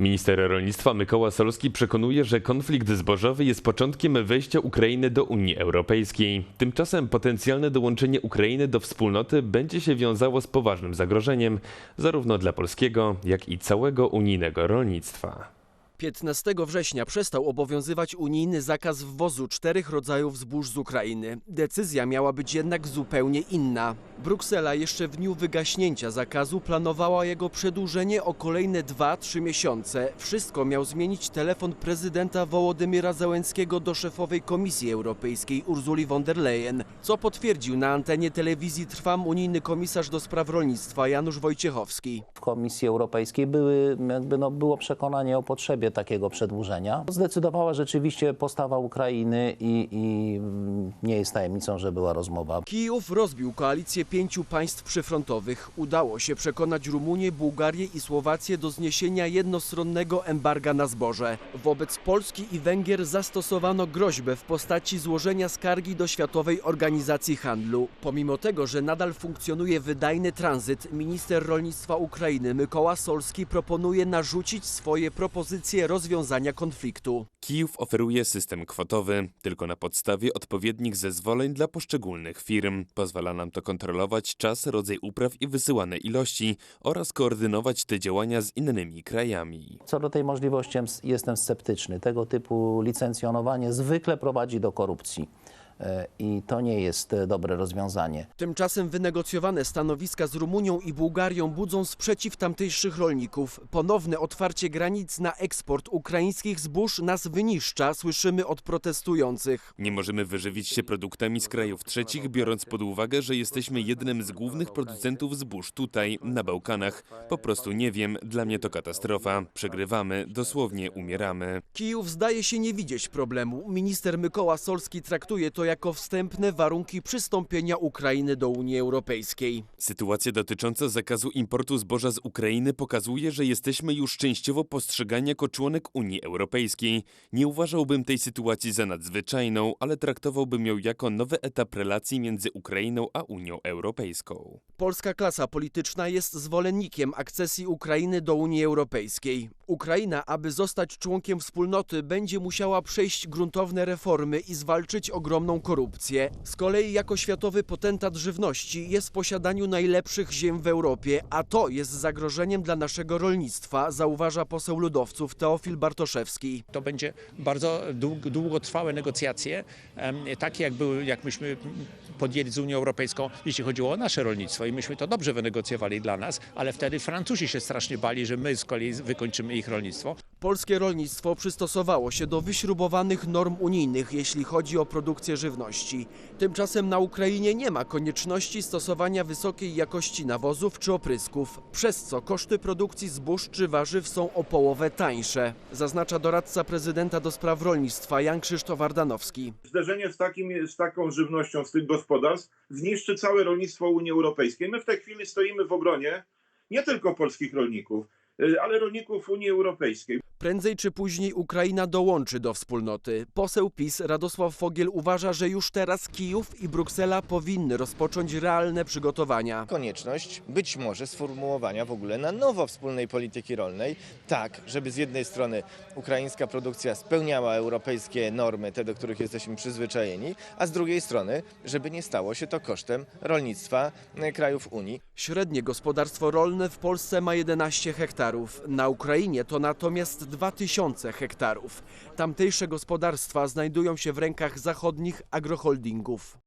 Minister rolnictwa Mykoła Solski przekonuje, że konflikt zbożowy jest początkiem wejścia Ukrainy do Unii Europejskiej. Tymczasem potencjalne dołączenie Ukrainy do wspólnoty będzie się wiązało z poważnym zagrożeniem zarówno dla polskiego, jak i całego unijnego rolnictwa. 15 września przestał obowiązywać unijny zakaz wwozu czterech rodzajów zbóż z Ukrainy. Decyzja miała być jednak zupełnie inna. Bruksela jeszcze w dniu wygaśnięcia zakazu planowała jego przedłużenie o kolejne 2-3 miesiące. Wszystko miał zmienić telefon prezydenta Wołodymyra Zełenskiego do szefowej Komisji Europejskiej Urzuli von der Leyen, co potwierdził na antenie telewizji Trwam unijny komisarz do spraw rolnictwa Janusz Wojciechowski. w Komisji Europejskiej były, jakby no, było przekonanie o potrzebie takiego przedłużenia. Zdecydowała rzeczywiście postawa Ukrainy i, i nie jest tajemnicą, że była rozmowa. Kijów rozbił koalicję pięciu państw przyfrontowych. Udało się przekonać Rumunię, Bułgarię i Słowację do zniesienia jednostronnego embarga na zboże. Wobec Polski i Węgier zastosowano groźbę w postaci złożenia skargi do Światowej Organizacji Handlu. Pomimo tego, że nadal funkcjonuje wydajny tranzyt, minister rolnictwa Ukrainy Mykoła Solski proponuje narzucić swoje propozycje rozwiązania konfliktu. Kijów oferuje system kwotowy, tylko na podstawie odpowiednich zezwoleń dla poszczególnych firm. Pozwala nam to kontrolować czas, rodzaj upraw i wysyłane ilości oraz koordynować te działania z innymi krajami. Co do tej możliwości em- jestem sceptyczny. Tego typu licencjonowanie zwykle prowadzi do korupcji i to nie jest e, dobre rozwiązanie. Tymczasem wynegocjowane stanowiska z Rumunią i Bułgarią budzą sprzeciw tamtejszych rolników. Ponowne otwarcie granic na eksport ukraińskich zbóż nas wyniszcza, słyszymy od protestujących. Nie możemy wyżywić się produktami z krajów trzecich, biorąc pod uwagę, że jesteśmy jednym z głównych producentów zbóż tutaj, na Bałkanach. Po prostu nie wiem, dla mnie to katastrofa. Przegrywamy, dosłownie umieramy. Kijów zdaje się nie widzieć problemu. Minister Mykoła Solski traktuje to jako wstępne warunki przystąpienia Ukrainy do Unii Europejskiej. Sytuacja dotycząca zakazu importu zboża z Ukrainy pokazuje, że jesteśmy już częściowo postrzegani jako członek Unii Europejskiej. Nie uważałbym tej sytuacji za nadzwyczajną, ale traktowałbym ją jako nowy etap relacji między Ukrainą a Unią Europejską. Polska klasa polityczna jest zwolennikiem akcesji Ukrainy do Unii Europejskiej. Ukraina, aby zostać członkiem wspólnoty, będzie musiała przejść gruntowne reformy i zwalczyć ogromną korupcję. Z kolei jako światowy potentat żywności jest w posiadaniu najlepszych ziem w Europie, a to jest zagrożeniem dla naszego rolnictwa, zauważa poseł ludowców Teofil Bartoszewski. To będzie bardzo dług, długotrwałe negocjacje, takie jak, były, jak myśmy podjęli z Unią Europejską, jeśli chodziło o nasze rolnictwo i myśmy to dobrze wynegocjowali dla nas, ale wtedy Francuzi się strasznie bali, że my z kolei wykończymy ich rolnictwo. Polskie rolnictwo przystosowało się do wyśrubowanych norm unijnych, jeśli chodzi o produkcję żywności. Tymczasem na Ukrainie nie ma konieczności stosowania wysokiej jakości nawozów czy oprysków, przez co koszty produkcji zbóż czy warzyw są o połowę tańsze, zaznacza doradca prezydenta do spraw rolnictwa Jan Krzysztof Ardanowski. zderzenie z, takim, z taką żywnością z tych gospodarstw zniszczy całe rolnictwo Unii Europejskiej. My w tej chwili stoimy w obronie nie tylko polskich rolników, y, ale rolników Unii Europejskiej. Prędzej czy później Ukraina dołączy do wspólnoty. Poseł PiS Radosław Fogiel uważa, że już teraz Kijów i Bruksela powinny rozpocząć realne przygotowania. konieczność być może sformułowania w ogóle na nowo wspólnej polityki rolnej, tak, żeby z jednej strony ukraińska produkcja spełniała europejskie normy, te do których jesteśmy przyzwyczajeni, a z drugiej strony, żeby nie stało się to kosztem rolnictwa e, krajów Unii. Średnie gospodarstwo rolne w Polsce ma 11 hektarów. Na Ukrainie to natomiast 2000 hektarów. Tamtejsze gospodarstwa znajdują się w rękach zachodnich agroholdingów.